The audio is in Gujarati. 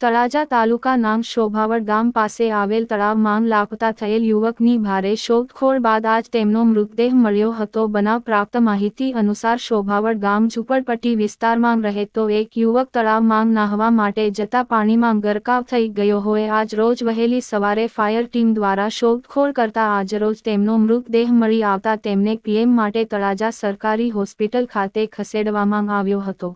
તળાજા તાલુકા નામ શોભાવડ ગામ પાસે આવેલ તળાવમાં લાપતા થયેલ યુવકની ભારે શોધખોળ બાદ આજ તેમનો મૃતદેહ મળ્યો હતો. બનાવ પ્રાપ્ત માહિતી અનુસાર શોભાવડ ગામ ઝુંપડપટ્ટી વિસ્તારમાં રહેતો એક યુવક તળાવમાં નાહવા માટે જતા પાણીમાં ગરકાવ થઈ ગયો હોય. આજ રોજ વહેલી સવારે ફાયર ટીમ દ્વારા શોધખોળ કરતા આજરોજ તેમનો મૃતદેહ મળી આવતા તેમને પીએમ માટે તળાજા સરકારી હોસ્પિટલ ખાતે ખસેડવામાં આવ્યો હતો.